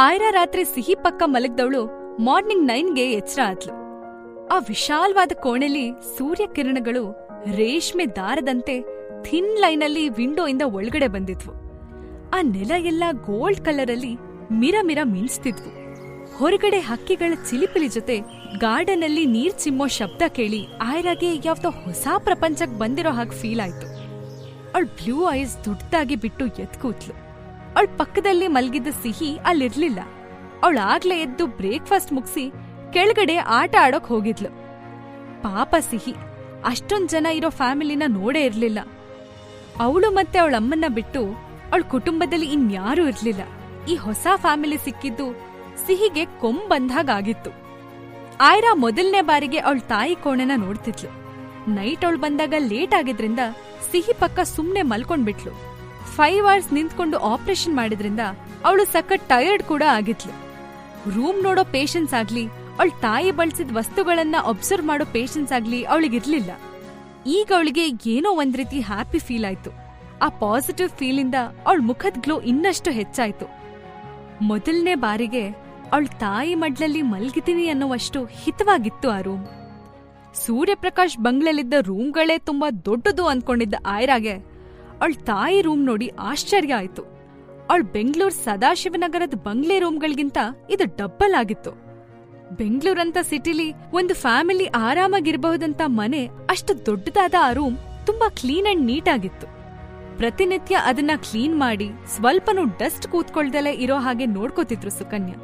ಆಯ್ರಾ ರಾತ್ರಿ ಸಿಹಿ ಪಕ್ಕ ಮಲಗ್ದವಳು ಮಾರ್ನಿಂಗ್ ನೈನ್ಗೆ ಎಚ್ಚರ ಆದ್ಲು. ಆ ವಿಶಾಲವಾದ ಕೋಣೆಲಿ ಸೂರ್ಯ ಕಿರಣಗಳು ರೇಷ್ಮೆ ದಾರದಂತೆ ಥಿನ್ ಲೈನಲ್ಲಿ ವಿಂಡೋಯಿಂದ ಒಳಗಡೆ ಬಂದಿದ್ವು. ಆ ನೆಲ ಎಲ್ಲ ಗೋಲ್ಡ್ ಕಲರಲ್ಲಿ ಮಿರ ಮಿರ ಮಿಂಚ್ತಿದ್ವು. ಹೊರಗಡೆ ಹಕ್ಕಿಗಳ ಚಿಲಿಪಿಲಿ ಜೊತೆ ಗಾರ್ಡನ್ ಅಲ್ಲಿ ನೀರ್ ಚಿಮ್ಮೋ ಶಬ್ದ ಕೇಳಿ ಆಯ್ರಾಗೆ ಯಾವ್ದೋ ಹೊಸ ಪ್ರಪಂಚಕ್ ಬಂದಿರೋ ಹಾಗೆ ಫೀಲ್ ಆಯ್ತು. ಅವಳ ಬ್ಲೂ ಐಸ್ ದೊಡ್ಡದಾಗಿ ಬಿಟ್ಟು ಎದ್ ಕೂತ್ಲು ಅವಳ ಪಕ್ಕದಲ್ಲಿ ಮಲಗಿದ್ದ ಸಿಹಿ ಅಲ್ಲಿರ್ಲಿಲ್ಲ. ಅವಳಾಗ್ಲೇ ಎದ್ದು ಬ್ರೇಕ್ಫಾಸ್ಟ್ ಮುಗಿಸಿ ಕೆಳಗಡೆ ಆಟ ಆಡೋಕ್ ಹೋಗಿದ್ಲು. ಪಾಪ ಸಿಹಿ, ಅಷ್ಟೊಂದ್ ಜನ ಇರೋ ಫ್ಯಾಮಿಲಿನ ನೋಡೇ ಇರ್ಲಿಲ್ಲ. ಅವಳು ಮತ್ತೆ ಅವಳ ಅಮ್ಮನ್ನ ಬಿಟ್ಟು ಅವಳ ಕುಟುಂಬದಲ್ಲಿ ಇನ್ಯಾರೂ ಇರ್ಲಿಲ್ಲ. ಈ ಹೊಸ ಫ್ಯಾಮಿಲಿ ಸಿಕ್ಕಿದ್ದು ಸಿಹಿಗೆ ಕೊಂಬಂದಾಗಿತ್ತು ಆಯ್ರಾ ಮೊದಲನೇ ಬಾರಿಗೆ ಅವಳ ತಾಯಿ ಕೋಣೆನ ನೋಡ್ತಿದ್ಲು. ನೈಟ್ ಅವಳು ಬಂದಾಗ ಲೇಟ್ ಆಗಿದ್ರಿಂದ ಸಿಹಿ ಪಕ್ಕ ಸುಮ್ನೆ ಮಲ್ಕೊಂಡ್ಬಿಟ್ಲು. ಫೈವ್ ಅವರ್ಸ್ ನಿಂತ್ಕೊಂಡು ಆಪರೇಷನ್ ಮಾಡಿದ್ರಿಂದ ಅವಳು ಸಖತ್ ಟಯರ್ಡ್ ಕೂಡ ಆಗಿತ್ಲು ರೂಮ್ ನೋಡೋ ಪೇಷನ್ಸ್ ಆಗ್ಲಿ, ಅವಳ ತಾಯಿ ಬಳಸಿದ ವಸ್ತುಗಳನ್ನ ಅಬ್ಸರ್ವ್ ಮಾಡೋ ಪೇಷನ್ಸ್ ಆಗ್ಲಿ ಅವಳಿಗಿರ್ಲಿಲ್ಲ ಈಗ ಅವಳಿಗೆ ಏನೋ ಒಂದ್ ರೀತಿ ಹ್ಯಾಪಿ ಫೀಲ್ ಆಯ್ತು. ಆ ಪಾಸಿಟಿವ್ ಫೀಲಿಂದ ಅವಳ ಮುಖದ ಗ್ಲೋ ಇನ್ನಷ್ಟು ಹೆಚ್ಚಾಯ್ತು. ಮೊದಲನೇ ಬಾರಿಗೆ ಅವಳ ತಾಯಿ ಮಡ್ಲಲ್ಲಿ ಮಲ್ಗಿತೀನಿ ಅನ್ನೋವಷ್ಟು ಹಿತವಾಗಿತ್ತು ಆ ರೂಮ್ ಸೂರ್ಯಪ್ರಕಾಶ್ ಬಂಗ್ಲೆಲಿದ್ದ ರೂಮ್ಗಳೇ ತುಂಬಾ ದೊಡ್ಡದು ಅನ್ಕೊಂಡಿದ್ದ ಆಯ್ರಾಗೆ ಅವಳ ತಾಯಿ ರೂಮ್ ನೋಡಿ ಆಶ್ಚರ್ಯ ಆಯ್ತು. ಅವಳ ಬೆಂಗಳೂರು ಸದಾಶಿವನಗರದ ಬಂಗ್ಲೆ ರೂಮ್ಗಳಿಗಿಂತ ಇದು ಡಬ್ಬಲ್ ಆಗಿತ್ತು. ಬೆಂಗಳೂರಂತ ಸಿಟಿಲಿ ಒಂದು ಫ್ಯಾಮಿಲಿ ಆರಾಮಾಗಿರಬಹುದಂತ ಮನೆ ಅಷ್ಟು ದೊಡ್ಡದಾದ ಆ ರೂಮ್ ತುಂಬಾ ಕ್ಲೀನ್ ಅಂಡ್ ನೀಟ್ ಆಗಿತ್ತು. ಪ್ರತಿನಿತ್ಯ ಅದನ್ನ ಕ್ಲೀನ್ ಮಾಡಿ ಸ್ವಲ್ಪನೂ ಡಸ್ಟ್ ಕೂತ್ಕೊಳ್ದಲೇ ಇರೋ ಹಾಗೆ ನೋಡ್ಕೋತಿದ್ರು ಸುಕನ್ಯಾ.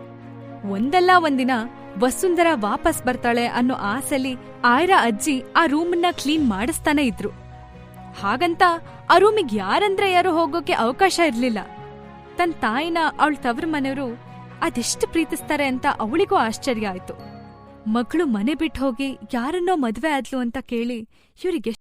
ಒಂದಲ್ಲ ಒಂದಿನ ವಸುಂಧರ ವಾಪಸ್ ಬರ್ತಾಳೆ ಅನ್ನೋ ಆಸೆಲಿ ಆಯ್ರಾ ಅಜ್ಜಿ ಆ ರೂಮನ್ನ ಕ್ಲೀನ್ ಮಾಡಿಸ್ತಾನೆ ಇದ್ರು. ಹಾಗಂತ ಆ ರೂಮಿಗೆ ಯಾರಂದ್ರೆ ಯಾರು ಹೋಗೋಕೆ ಅವಕಾಶ ಇರ್ಲಿಲ್ಲ. ತನ್ನ ತಾಯಿನ ಅವಳ ತವ್ರ ಮನೆಯವರು ಅದೆಷ್ಟು ಪ್ರೀತಿಸ್ತಾರೆ ಅಂತ ಅವಳಿಗೂ ಆಶ್ಚರ್ಯ ಆಯ್ತು. ಮಗಳು ಮನೆ ಬಿಟ್ಟು ಹೋಗಿ ಯಾರನ್ನೋ ಮದ್ವೆ ಆದ್ಲು ಅಂತ ಕೇಳಿ ಇವ್ರಿಗೆ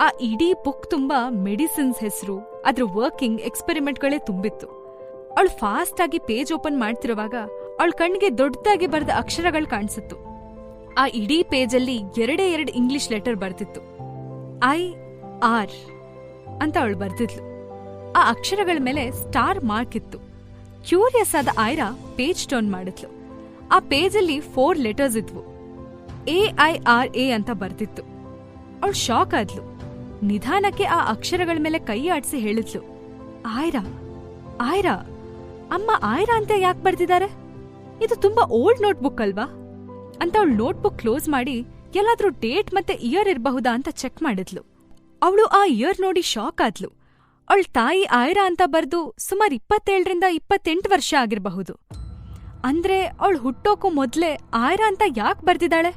ಆ ಇಡೀ ಬುಕ್ ತುಂಬಾ ಮೆಡಿಸಿನ್ಸ್ ಹೆಸರು. ಅದ್ರ ವರ್ಕಿಂಗ್ ಎಕ್ಸ್ಪೆರಿಮೆಂಟ್ಗಳೇ ತುಂಬಿತ್ತು. ಅವಳು ಫಾಸ್ಟ್ ಆಗಿ ಪೇಜ್ ಓಪನ್ ಮಾಡ್ತಿರುವಾಗ ಅವಳ ಕಣ್ಣಿಗೆ ದೊಡ್ಡದಾಗಿ ಬರೆದ ಅಕ್ಷರಗಳು ಕಾಣಿಸಿತ್ತು. ಆ ಇಡೀ ಪೇಜಲ್ಲಿ ಎರಡೇ ಎರಡು ಇಂಗ್ಲಿಷ್ ಲೆಟರ್ ಬರ್ತಿತ್ತು. ಐ ಆರ್ ಅಂತ ಅವಳು ಬರ್ತಿದ್ಲು. ಆ ಅಕ್ಷರಗಳ ಮೇಲೆ ಸ್ಟಾರ್ ಮಾರ್ಕ್ ಇತ್ತು. ಕ್ಯೂರಿಯಸ್ ಆದ ಆಯ್ರಾ ಪೇಜ್ ಟರ್ನ್ ಮಾಡಿದ್ಲು. ಆ ಪೇಜಲ್ಲಿ ಫೋರ್ ಲೆಟರ್ಸ್ ಇದ್ವು. ಎ ಐ ಆರ್ ಎ ಅಂತ ಬರ್ತಿತ್ತು. ಅವಳು ಶಾಕ್ ಆದ್ಲು. ನಿಧಾನಕ್ಕೆ ಆ ಅಕ್ಷರಗಳ ಮೇಲೆ ಕೈ ಆಡಿಸಿ ಹೇಳಿದ್ಲು. ಆಯ್ರಾ ಆಯ್ರಾ, ಅಮ್ಮ ಆಯ್ರಾ ಅಂತ ಯಾಕೆ ಬರ್ದಿದ್ದಾರೆ ಇದು ತುಂಬಾ ಓಲ್ಡ್ ನೋಟ್ಬುಕ್ ಅಲ್ವಾ? ಅಂತ ಅವಳು ನೋಟ್ಬುಕ್ ಕ್ಲೋಸ್ ಮಾಡಿ ಎಲ್ಲಾದ್ರೂ ಡೇಟ್ ಮತ್ತೆ ಇಯರ್ ಇರಬಹುದಾ ಅಂತ ಚೆಕ್ ಮಾಡಿದ್ಲು. ಅವಳು ಆ ಇಯರ್ ನೋಡಿ ಶಾಕ್ ಆದ್ಲು. ಅವಳ ತಾಯಿ ಆಯ್ರಾ ಅಂತ ಬರ್ದು ಸುಮಾರು ಇಪ್ಪತ್ತೇಳರಿಂದ ಇಪ್ಪತ್ತೆಂಟು ವರ್ಷ ಆಗಿರಬಹುದು. ಅಂದ್ರೆ ಅವಳು ಹುಟ್ಟೋಕು ಮೊದ್ಲೇ ಆಯ್ರಾ ಅಂತ ಯಾಕೆ ಬರ್ದಿದ್ದಾಳೆ?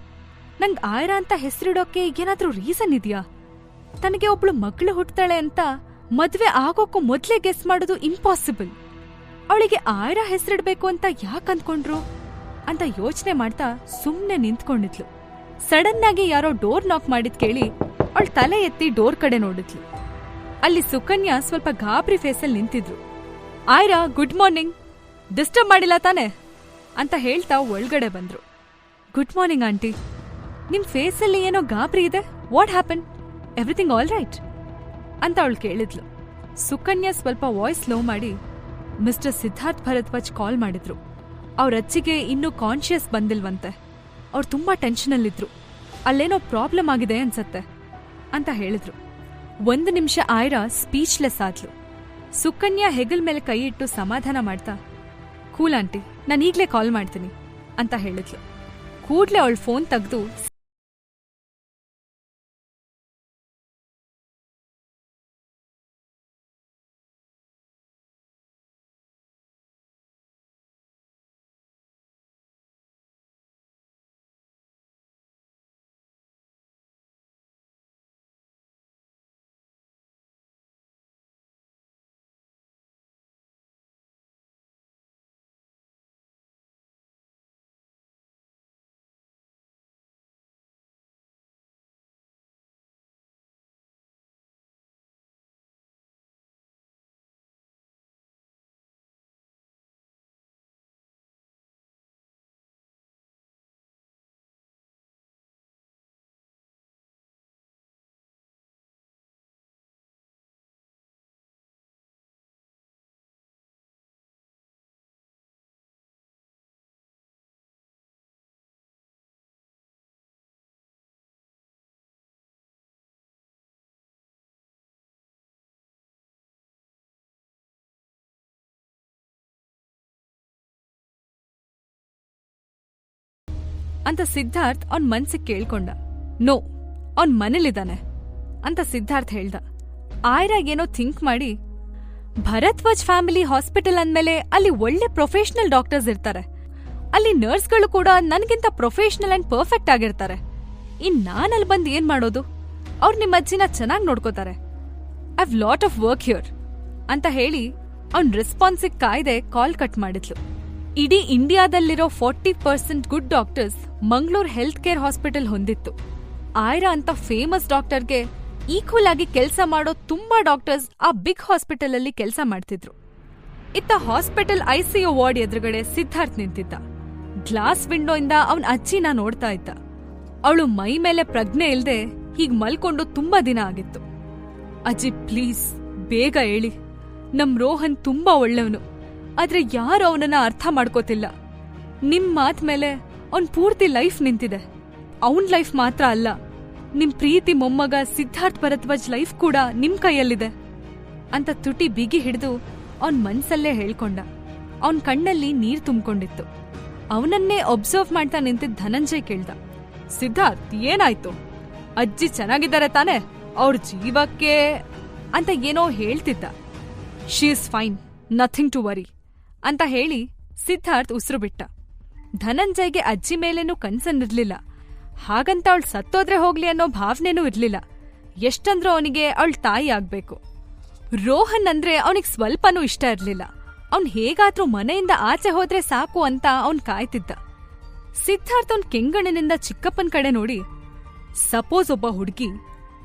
ನಂಗೆ ಆಯ್ರಾ ಅಂತ ಹೆಸರಿಡೋಕೆ ಏನಾದ್ರೂ ರೀಸನ್ ಇದೆಯಾ? ತನಗೆ ಒಬ್ಳು ಮಗಳು ಹುಟ್ತಾಳೆ ಅಂತ ಮದ್ವೆ ಆಗೋಕ್ಕೂ ಮೊದ್ಲೇ ಗೆಸ್ ಮಾಡೋದು ಇಂಪಾಸಿಬಲ್ ಅವಳಿಗೆ ಆಯ್ರಾ ಹೆಸರಿಡ್ಬೇಕು ಅಂತ ಯಾಕೆ ಅಂದ್ಕೊಂಡ್ರು ಅಂತ ಯೋಚನೆ ಮಾಡ್ತಾ ಸುಮ್ನೆ ನಿಂತ್ಕೊಂಡಿದ್ಲು. ಸಡನ್ ಆಗಿ ಯಾರೋ ಡೋರ್ ನಾಕ್ ಮಾಡಿದ್ ಕೇಳಿ ಅವಳು ತಲೆ ಎತ್ತಿ ಡೋರ್ ಕಡೆ ನೋಡಿದ್ಲು. ಅಲ್ಲಿ ಸುಕನ್ಯಾ ಸ್ವಲ್ಪ ಗಾಬರಿ ಫೇಸಲ್ಲಿ ನಿಂತಿದ್ರು. ಆಯ್ರಾ ಗುಡ್ ಮಾರ್ನಿಂಗ್ ಡಿಸ್ಟರ್ಬ್ ಮಾಡಿಲ್ಲ ತಾನೆ? ಅಂತ ಹೇಳ್ತಾ ಒಳಗಡೆ ಬಂದ್ರು. ಗುಡ್ ಮಾರ್ನಿಂಗ್ ಆಂಟಿ ನಿಮ್ ಫೇಸಲ್ಲಿ ಏನೋ ಗಾಬರಿ ಇದೆ? What happen everything all right ಅಂತ ಅವಳು ಕೇಳಿದ್ಲು. ಸುಕನ್ಯಾ ಸ್ವಲ್ಪ ವಾಯ್ಸ್ ಲೋ ಮಾಡಿ ಮಿಸ್ಟರ್ ಸಿದ್ಧಾರ್ಥ್ ಭರದ್ವಾಜ್ ಕಾಲ್ ಮಾಡಿದ್ರು. ಅವ್ರ ಅಚ್ಚಿಗೆ ಇನ್ನೂ ಕಾನ್ಷಿಯಸ್ ಬಂದಿಲ್ವಂತೆ. ಅವ್ರು ತುಂಬ ಟೆನ್ಷನಲ್ಲಿದ್ರು ಅಲ್ಲೇನೋ ಪ್ರಾಬ್ಲಮ್ ಆಗಿದೆ ಅನ್ಸತ್ತೆ, ಅಂತ ಹೇಳಿದ್ರು. ಒಂದು ನಿಮಿಷ ಆಯ್ರಾ ಸ್ಪೀಚ್ಲೆಸ್ ಆದ್ಲು. ಸುಕನ್ಯಾ ಹೆಗಲ್ ಮೇಲೆ ಕೈ ಇಟ್ಟು ಸಮಾಧಾನ ಮಾಡ್ತಾ ಕೂಲ್ ಆಂಟಿ ನಾನು ಈಗಲೇ ಕಾಲ್ ಮಾಡ್ತೀನಿ, ಅಂತ ಹೇಳಿದ್ಲು. ಕೂಡ್ಲೆ ಅವಳು ಫೋನ್ ತೆಗ್ದು ಅಂತ ಸಿದ್ಧಾರ್ಥ್ ಅವನ್ ಮನ್ಸಿಗೆ ಕೇಳ್ಕೊಂಡ. ನೋ, ಅವನ್ ಮನೇಲಿದ್ದಾನೆ, ಅಂತ ಸಿದ್ಧಾರ್ಥ್ ಹೇಳ್ದ. ಆಯ್ರಾ ಏನೋ ಥಿಂಕ್ ಮಾಡಿ ಭರತ್ವಾಜ್ ಫ್ಯಾಮಿಲಿ ಹಾಸ್ಪಿಟಲ್ ಅಂದ್ಮೇಲೆ ಅಲ್ಲಿ ಒಳ್ಳೆ ಪ್ರೊಫೆಷನಲ್ ಡಾಕ್ಟರ್ಸ್ ಇರ್ತಾರೆ. ಅಲ್ಲಿ ನರ್ಸ್ಗಳು ಕೂಡ ನನ್ಗಿಂತ ಪ್ರೊಫೆಷನಲ್ ಅಂಡ್ ಪರ್ಫೆಕ್ಟ್ ಆಗಿರ್ತಾರೆ. ಇನ್ ನಾನಲ್ಲಿ ಬಂದ್ ಏನ್ ಮಾಡೋದು? ಅವ್ರು ನಿಮ್ಮ ಅಜ್ಜಿನ ಚೆನ್ನಾಗಿ ನೋಡ್ಕೋತಾರೆ. I've lot of work here ಅಂತ ಹೇಳಿ ಅವ್ನ್ ರೆಸ್ಪಾನ್ಸಿಗೆ ಕಾಯ್ದೆ ಕಾಲ್ ಕಟ್ ಮಾಡಿದ್ಲು. ಇಡೀ ಇಂಡಿಯಾದಲ್ಲಿರೋ forty percent good doctors Mangaluru health care hospital ಹೊಂದಿತ್ತು. ಆಯ್ರಾ ಅಂತ ಫೇಮಸ್ ಡಾಕ್ಟರ್ಗೆ ಈಕ್ವಲ್ ಆಗಿ ಕೆಲಸ ಮಾಡೋ ತುಂಬಾ ಡಾಕ್ಟರ್ಸ್ ಆ ಬಿಗ್ ಹಾಸ್ಪಿಟಲ್ ಅಲ್ಲಿ ಕೆಲಸ ಮಾಡ್ತಿದ್ರು. ಇತ್ತ ಹಾಸ್ಪಿಟಲ್ ಐಸಿಯು ವಾರ್ಡ್ ಎದುರುಗಡೆ ಸಿದ್ಧಾರ್ಥ್ ನಿಂತಿದ್ದ. ಗ್ಲಾಸ್ ವಿಂಡೋಯಿಂದ ಅವನ್ ಅಜ್ಜಿನ ನೋಡ್ತಾ ಇದ್ದ. ಅವಳು ಮೈ ಮೇಲೆ ಪ್ರಜ್ಞೆ ಇಲ್ದೆ ಹೀಗ್ ಮಲ್ಕೊಂಡು ತುಂಬಾ ದಿನ ಆಗಿತ್ತು. ಅಜ್ಜಿ ಪ್ಲೀಸ್ ಬೇಗ ಹೇಳಿ ನಮ್ ರೋಹನ್ ತುಂಬಾ ಒಳ್ಳೆಯವನು ಆದ್ರೆ ಯಾರು ಅವನನ್ನ ಅರ್ಥ ಮಾಡ್ಕೋತಿಲ್ಲ. ನಿಮ್ ಮಾತ್ ಮೇಲೆ ಅವನ್ ಪೂರ್ತಿ ಲೈಫ್ ನಿಂತಿದೆ. ಅವನ್ ಲೈಫ್ ಮಾತ್ರ ಅಲ್ಲ, ನಿಮ್ ಪ್ರೀತಿ ಮೊಮ್ಮಗ ಸಿದ್ಧಾರ್ಥ್ ಭರದ್ವಾಜ್ ಲೈಫ್ ಕೂಡ ನಿಮ್ ಕೈಯಲ್ಲಿದೆ ಅಂತ ತುಟಿ ಬಿಗಿ ಹಿಡಿದು ಅವನ್ ಮನ್ಸಲ್ಲೇ ಹೇಳ್ಕೊಂಡ. ಅವನ್ ಕಣ್ಣಲ್ಲಿ ನೀರ್ ತುಂಬಿಕೊಂಡಿತ್ತು. ಅವನನ್ನೇ ಒಬ್ಸರ್ವ್ ಮಾಡ್ತಾ ನಿಂತಿದ್ದ ಧನಂಜಯ್ ಕೇಳ್ದ, ಸಿದ್ಧಾರ್ಥ್, ಏನಾಯ್ತು? ಅಜ್ಜಿ ಚೆನ್ನಾಗಿದ್ದಾರೆ ತಾನೆ? ಅವ್ರ ಜೀವಕ್ಕೆ ಅಂತ ಏನೋ ಹೇಳ್ತಿದ್ದ. She is fine nothing to worry ಅಂತ ಹೇಳಿ ಸಿದ್ಧಾರ್ಥ್ ಉಸಿರು ಬಿಟ್ಟ ಧನಂಜಯ್ಗೆ ಅಜ್ಜಿ ಮೇಲೇನೂ ಕನ್ಸನ್ನಿರ್ಲಿಲ್ಲ. ಹಾಗಂತ ಅವಳು ಸತ್ತೋದ್ರೆ ಹೋಗ್ಲಿ ಅನ್ನೋ ಭಾವನೆನೂ ಇರ್ಲಿಲ್ಲ. ಎಷ್ಟಂದ್ರೂ ಅವನಿಗೆ ಅವಳ ತಾಯಿ ಆಗ್ಬೇಕು. ರೋಹನ್ ಅಂದ್ರೆ ಅವನಿಗೆ ಸ್ವಲ್ಪನೂ ಇಷ್ಟ ಇರ್ಲಿಲ್ಲ. ಅವ್ನ್ ಹೇಗಾದ್ರೂ ಮನೆಯಿಂದ ಆಚೆ ಹೋದ್ರೆ ಸಾಕು ಅಂತ ಅವನ್ ಕಾಯ್ತಿದ್ದ. ಸಿದ್ಧಾರ್ಥ್ ಅವನ್ ಕೆಂಗಣ್ಣನಿಂದ ಚಿಕ್ಕಪ್ಪನ್ ಕಡೆ ನೋಡಿ, ಸಪೋಸ್ ಒಬ್ಬ ಹುಡುಗಿ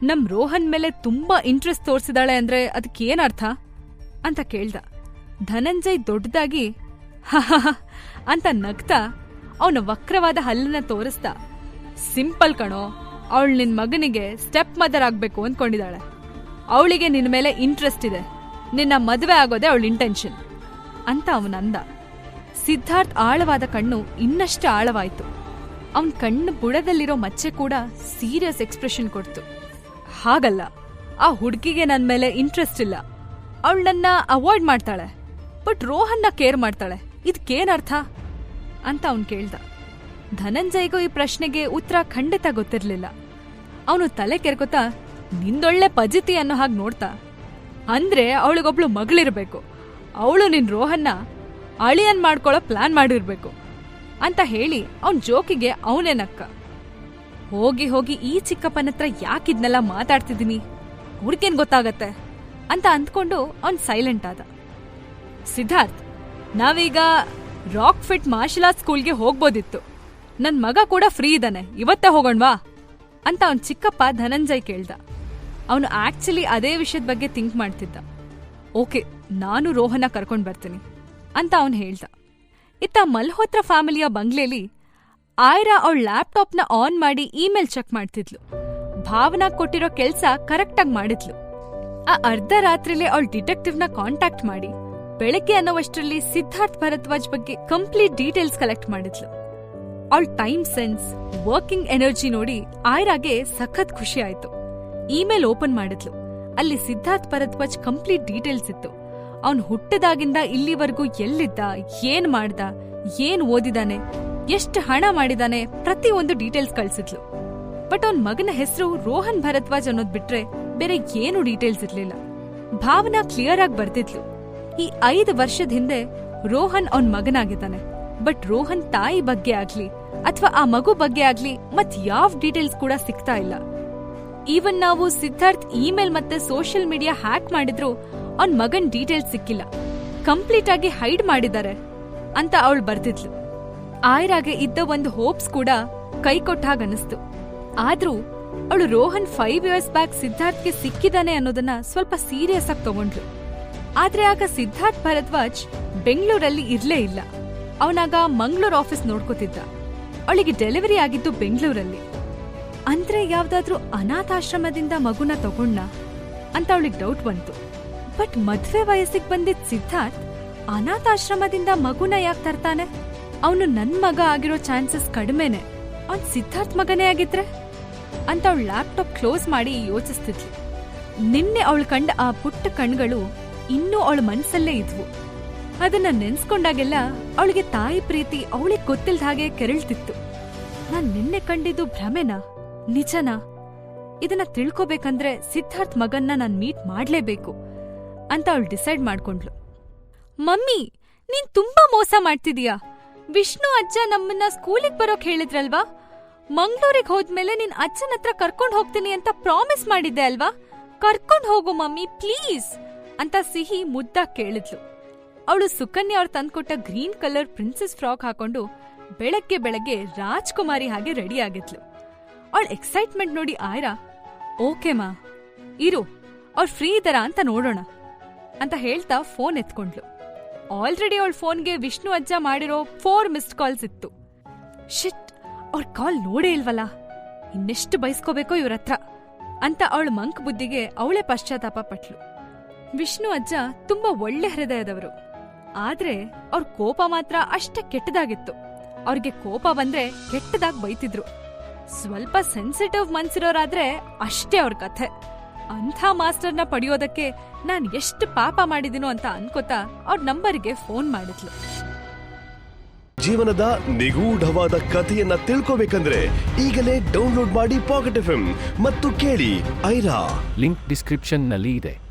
ನಮ್ ರೋಹನ್ ಮೇಲೆ ತುಂಬಾ ಇಂಟ್ರೆಸ್ಟ್ ತೋರ್ಸಿದಾಳೆ ಅಂದ್ರೆ ಅದಕ್ಕೇನರ್ಥ ಅಂತ ಕೇಳ್ದ. ಧನಂಜಯ್ ದೊಡ್ಡದಾಗಿ ಅಂತ ನಗ್ತಾ ಅವನ ವಕ್ರವಾದ ಹಲ್ಲನ್ನ ತೋರಿಸ್ದ ಸಿಂಪಲ್ ಕಣೋ, ಅವಳು ನಿನ್ನ ಮಗನಿಗೆ ಸ್ಟೆಪ್ ಮದರ್ ಆಗಬೇಕು ಅಂದ್ಕೊಂಡಿದ್ದಾಳೆ ಅವಳಿಗೆ ನಿನ್ನ ಮೇಲೆ ಇಂಟ್ರೆಸ್ಟ್ ಇದೆ. ನಿನ್ನ ಮದುವೆ ಆಗೋದೇ ಅವಳ ಇಂಟೆನ್ಷನ್, ಅಂತ ಅವನಂದ ಸಿದ್ಧಾರ್ಥ್ ಆಳವಾದ ಕಣ್ಣು ಇನ್ನಷ್ಟು ಆಳವಾಯ್ತು. ಅವನ ಕಣ್ಣು ಬುಡದಲ್ಲಿರೋ ಮಚ್ಚೆ ಕೂಡ ಸೀರಿಯಸ್ ಎಕ್ಸ್ಪ್ರೆಷನ್ ಕೊಡ್ತು. ಹಾಗಲ್ಲ, ಆ ಹುಡುಗಿಗೆ ನನ್ನ ಮೇಲೆ ಇಂಟ್ರೆಸ್ಟ್ ಇಲ್ಲ. ಅವಳು ನನ್ನ ಅವಾಯ್ಡ್ ಮಾಡ್ತಾಳೆ. ಬಟ್ ರೋಹನ್ನ ಕೇರ್ ಮಾಡ್ತಾಳೆ. ಇದಕ್ಕೇನರ್ಥ ಅಂತ ಅವನು ಕೇಳ್ದ. ಧನಂಜಯ್ಗೂ ಈ ಪ್ರಶ್ನೆಗೆ ಉತ್ತರ ಖಂಡಿತ ಗೊತ್ತಿರಲಿಲ್ಲ. ಅವನು ತಲೆ ಕೆರ್ಕೋತಾ, ನಿಂದೊಳ್ಳೆ ಪಜಿತಿ ಅನ್ನೋ ಹಾಗೆ ನೋಡ್ತಾ. ಅಂದ್ರೆ ಅವಳಿಗೊಬ್ಳು ಮಗಳಿರಬೇಕು. ಅವಳು ನಿನ್ ರೋಹನ್ನ ಅಳಿಯನ್ ಮಾಡ್ಕೊಳ್ಳೋ ಪ್ಲಾನ್ ಮಾಡಿರ್ಬೇಕು. ಅಂತ ಹೇಳಿ ಅವನ್ ಜೋಕಿಗೆ ಅವನೇ ನಕ್ಕ. ಹೋಗಿ ಹೋಗಿ ಈ ಚಿಕ್ಕಪ್ಪನ ಹತ್ರ ಯಾಕಿದ್ನೆಲ್ಲ ಮಾತಾಡ್ತಿದ್ದೀನಿ? ಅವ್ರಿಗೇನ್ ಗೊತ್ತಾಗತ್ತೆ? ಅಂತ ಅಂದ್ಕೊಂಡು ಅವನ್ ಸೈಲೆಂಟ್ ಆದ. ಸಿದ್ಧಾರ್ಥ್, ನಾವೀಗ ರಾಕ್ ಫಿಟ್ ಮಾರ್ಷಲ್ ಆರ್ಟ್ ಸ್ಕೂಲ್ಗೆ ಹೋಗ್ಬೋದಿತ್ತು. ನನ್ ಮಗ ಕೂಡ ಫ್ರೀ ಇದ್ದಾನೆ ಇವತ್ತೇ ಹೋಗೋಣವಾ? ಅಂತ ಅವನ್ ಚಿಕ್ಕಪ್ಪ ಧನಂಜಯ್ ಕೇಳ್ದ. ಅವನು ಆಕ್ಚುಲಿ ಅದೇ ವಿಷಯದ ಬಗ್ಗೆ ಥಿಂಕ್ ಮಾಡ್ತಿದ್ದ. ಓಕೆ, ನಾನು ರೋಹನ ಕರ್ಕೊಂಡ್ ಬರ್ತೀನಿ, ಅಂತ ಅವನು ಹೇಳ್ದ. ಇತ್ತ ಮಲ್ಹೋತ್ರ ಫ್ಯಾಮಿಲಿಯ ಬಂಗ್ಲೆಲಿ ಆಯ್ರಾ ಅವಳ ಲ್ಯಾಪ್ಟಾಪ್ನ ಆನ್ ಮಾಡಿ ಇಮೇಲ್ ಚೆಕ್ ಮಾಡ್ತಿದ್ಲು. ಭಾವನಾ ಕೊಟ್ಟಿರೋ ಕೆಲ್ಸ ಕರೆಕ್ಟಾಗಿ ಮಾಡಿದ್ಲು. ಆ ಅರ್ಧ ರಾತ್ರಿಲೇ ಡಿಟೆಕ್ಟಿವ್ ಡಿಟೆಕ್ಟಿವ್ನ ಕಾಂಟ್ಯಾಕ್ಟ್ ಮಾಡಿ ಬೆಳಗ್ಗೆ ಅನ್ನೋವಷ್ಟರಲ್ಲಿ ಸಿದ್ಧಾರ್ಥ್ ಭರದ್ವಾಜ್ ಬಗ್ಗೆ ಕಂಪ್ಲೀಟ್ ಡೀಟೇಲ್ಸ್ ಕಲೆಕ್ಟ್ ಮಾಡಿದ್ಲು. ಅವಳ ಟೈಮ್ ಸೆನ್ಸ್ ವರ್ಕಿಂಗ್ ಎನರ್ಜಿ ನೋಡಿ ಆಯ್ರಾಗೆ ಸಖತ್ ಖುಷಿ ಆಯ್ತು. ಇಮೇಲ್ ಓಪನ್ ಮಾಡಿದ್ಲು. ಅಲ್ಲಿ ಸಿದ್ಧಾರ್ಥ್ ಭರದ್ವಾಜ್ ಕಂಪ್ಲೀಟ್ ಡೀಟೇಲ್ಸ್ ಇತ್ತು. ಅವನ್ ಹುಟ್ಟದಾಗಿಂದ ಇಲ್ಲಿವರೆಗೂ ಎಲ್ಲಿದ್ದ, ಏನ್ ಮಾಡ್ದ, ಏನ್ ಓದಿದಾನೆ, ಎಷ್ಟು ಹಣ ಮಾಡಿದಾನೆ ಪ್ರತಿ ಒಂದು ಡೀಟೇಲ್ಸ್ ಕಳ್ಸಿದ್ಲು. ಬಟ್ ಅವನ್ ಮಗನ ಹೆಸರು ರೋಹನ್ ಭರದ್ವಾಜ್ ಅನ್ನೋದ್ ಬಿಟ್ರೆ ಬೇರೆ ಏನು ಡೀಟೇಲ್ಸ್ ಇರ್ಲಿಲ್ಲ. ಭಾವನಾ ಕ್ಲಿಯರ್ ಆಗಿ ಬರ್ತಿದ್ಲು. ಈ ಐದು ವರ್ಷದ ಹಿಂದೆ ರೋಹನ್ ಅವನ್ ಮಗನಾಗಿದ್ದಾನೆ. ಬಟ್ ರೋಹನ್ ತಾಯಿ ಬಗ್ಗೆ ಆಗ್ಲಿ ಅಥವಾ ಆ ಮಗು ಬಗ್ಗೆ ಆಗ್ಲಿ ಮತ್ ಯಾವ ಡೀಟೇಲ್ಸ್ ಕೂಡ ಸಿಗ್ತಾ ಇಲ್ಲ. ಈವನ್ ನಾವು ಸಿದ್ಧಾರ್ಥ್ ಇಮೇಲ್ ಮತ್ತೆ ಸೋಷಿಯಲ್ ಮೀಡಿಯಾ ಹ್ಯಾಕ್ ಮಾಡಿದ್ರು ಅವನ್ ಮಗನ್ ಡೀಟೇಲ್ಸ್ ಸಿಕ್ಕಿಲ್ಲ. ಕಂಪ್ಲೀಟ್ ಆಗಿ ಹೈಡ್ ಮಾಡಿದ್ದಾರೆ ಅಂತ ಅವಳು ಬರ್ತಿದ್ಲು ಆಯ್ರಾಗೆ ಇದ್ದ ಒಂದು ಹೋಪ್ಸ್ ಕೂಡ ಕೈ ಕೊಟ್ಟ ಹಾಗನಿಸ್ತು ಆದ್ರೂ ಅವಳು ರೋಹನ್ ಫೈವ್ ಇಯರ್ಸ್ ಬ್ಯಾಕ್ ಸಿದ್ಧಾರ್ಥ್ಗೆ ಸಿಕ್ಕಿದಾನೆ ಅನ್ನೋದನ್ನ ಸ್ವಲ್ಪ ಸೀರಿಯಸ್ ಆಗಿ ತಗೊಂಡ್ಲು ಆದ್ರೆ ಆಗ ಸಿದ್ಧಾರ್ಥ್ ಭರದ್ವಾಜ್ ಬೆಂಗಳೂರಲ್ಲಿ ಇರ್ಲೇ ಇಲ್ಲ. ಅವನಾಗ ಮಂಗಳೂರು ಆಫೀಸ್ ನೋಡ್ಕೋತಿದ್ದ. ಅವಳಿಗೆ ಡೆಲಿವರಿ ಆಗಿದ್ದು ಬೆಂಗಳೂರಲ್ಲಿ. ಅಂದ್ರೆ ಯಾವ್ದಾದ್ರೂ ಅನಾಥಾಶ್ರಮದಿಂದ ಮಗುನ ತಗೊಂಡ ಅಂತ ಅವಳಿಗೆ ಡೌಟ್ ಬಂತು. ಬಟ್ ಮದ್ವೆ ವಯಸ್ಸಿಗೆ ಬಂದಿದ್ದ ಸಿದ್ಧಾರ್ಥ್ ಅನಾಥಾಶ್ರಮದಿಂದ ಮಗುನ ಯಾಕೆ ತರ್ತಾನೆ? ಅವನು ನನ್ ಮಗ ಆಗಿರೋ ಚಾನ್ಸಸ್ ಕಡಿಮೆನೆ. ಅವ್ನ್ ಸಿದ್ಧಾರ್ಥ್ ಮಗನೇ ಆಗಿದ್ರೆ? ಅಂತ ಅವಳು ಲ್ಯಾಪ್ಟಾಪ್ ಕ್ಲೋಸ್ ಮಾಡಿ ಯೋಚಿಸ್ತಿದ್ಲು. ನಿನ್ನೆ ಅವಳು ಕಂಡ ಆ ಪುಟ್ಟ ಕಣ್ಗಳು ಇನ್ನೂ ಅವಳ ಮನಸ್ಸಲ್ಲೇ ಇದ್ವು. ಅದನ್ನ ನೆನ್ಸ್ಕೊಂಡಾಗೆಲ್ಲ ಅವಳಿಗೆ ತಾಯಿ ಪ್ರೀತಿ ಅವಳಿಗೆ ಗೊತ್ತಿಲ್ದ ಹಾಗೆ ಕೆರಳ್ತಿತ್ತು. ನಾನ್ ನಿನ್ನೆ ಕಂಡಿದ್ದು ಭ್ರಮೆನಾ? ನಿಜನಾ? ಇದನ್ನ ತಿಳ್ಕೊಬೇಕಂದ್ರೆ ಸಿದ್ಧಾರ್ಥ್ ಮಗನ್ನ ನಾನ್ ಮೀಟ್ ಮಾಡ್ಲೇಬೇಕು ಅಂತ ಅವಳು ಡಿಸೈಡ್ ಮಾಡ್ಕೊಂಡ್ಳು. ಮಮ್ಮಿ, ನೀನ್ ತುಂಬಾ ಮೋಸ ಮಾಡ್ತಿದೀಯಾ? ವಿಷ್ಣು ಅಜ್ಜ ನಮ್ಮನ್ನ ಸ್ಕೂಲಿಗೆ ಬರೋಕ್ ಹೇಳಿದ್ರಲ್ವಾ? ಮಂಗ್ಳೂರಿಗೆ ಹೋದ್ಮೇಲೆ ನಿನ್ ಅಜ್ಜನ ಹತ್ರ ಕರ್ಕೊಂಡ್ ಹೋಗ್ತೀನಿ ಅಂತ ಪ್ರಾಮಿಸ್ ಮಾಡಿದ್ದೆ ಅಲ್ವಾ? ಕರ್ಕೊಂಡ್ ಹೋಗು ಮಮ್ಮಿ, ಪ್ಲೀಸ್! ಅಂತ ಸಿಹಿ ಮುದ್ದ ಕೇಳಿದ್ಲು. ಅವಳು ಸುಕನ್ಯಾ ಅವ್ರು ತಂದ್ಕೊಟ್ಟ ಗ್ರೀನ್ ಕಲರ್ ಪ್ರಿನ್ಸೆಸ್ ಫ್ರಾಕ್ ಹಾಕೊಂಡು ಬೆಳಗ್ಗೆ ಬೆಳಗ್ಗೆ ರಾಜ್ಕುಮಾರಿ ಹಾಗೆ ರೆಡಿ ಆಗಿದ್ಲು. ಅವಳ ಎಕ್ಸೈಟ್ಮೆಂಟ್ ನೋಡಿ ಆಯ್ರಾ, ಓಕೆ ಮಾ, ಇರು ಅವ್ರು ಫ್ರೀ ಇದರ ಅಂತ ನೋಡೋಣ, ಅಂತ ಹೇಳ್ತಾ ಫೋನ್ ಎತ್ಕೊಂಡ್ಲು. ಆಲ್ರೆಡಿ ಅವಳ ಫೋನ್ಗೆ ವಿಷ್ಣು ಅಜ್ಜ ಮಾಡಿರೋ ಫೋರ್ ಮಿಸ್ಡ್ ಕಾಲ್ಸ್ ಇತ್ತು. ಶಿಟ್ ಅವ್ರ ಕಾಲ್ ನೋಡೇ ಇಲ್ವಲ್ಲ, ಇನ್ನೆಷ್ಟು ಬಯಸ್ಕೋಬೇಕೋ ಇವ್ರ ಹತ್ರ, ಅಂತ ಅವಳ ಮಂಕ್ ಬುದ್ಧಿಗೆ ಅವಳೇ ಪಶ್ಚಾತ್ತಾಪ ಪಟ್ಲು. ವಿಷ್ಣು ಅಜ್ಜ ತುಂಬಾ ಒಳ್ಳೆ ಹೃದಯದವರು. ಆದ್ರೆ ಅವ್ರ ಕೋಪ ಮಾತ್ರ ಅಷ್ಟೇ ಕೆಟ್ಟದಾಗಿತ್ತು. ಅವ್ರಿಗೆ ಕೋಪ ಬಂದ್ರೆ ಕೆಟ್ಟದಾಗ್ ಬೈತಿದ್ರು. ಸ್ವಲ್ಪ ಸೆನ್ಸಿಟಿವ್ ಮನ್ಸಿರೋರಾದ್ರೆ ಅಷ್ಟೇ ಅವ್ರ ಕಥೆ. ಅಂಥ ಮಾಸ್ಟರ್ನ ಪಡೆಯೋದಕ್ಕೆ ನಾನು ಎಷ್ಟು ಪಾಪ ಮಾಡಿದಿನೋ ಅಂತ ಅನ್ಕೋತಾ ಅವ್ರ ನಂಬರ್ಗೆ ಫೋನ್ ಮಾಡಿದ್ಲು. ಜೀವನದ ನಿಗೂಢವಾದ ಕಥೆಯನ್ನ ತಿಳ್ಕೋಬೇಕಂದ್ರೆ ಈಗಲೇ ಡೌನ್ಲೋಡ್ ಮಾಡಿ ಪಾಕೆಟ್ ಎಫ್ ಮತ್ತು ಕೇಳಿ ಐರಾ. ಲಿಂಕ್ ಡಿಸ್ಕ್ರಿಪ್ಷನ್ನಲ್ಲಿ ಇದೆ.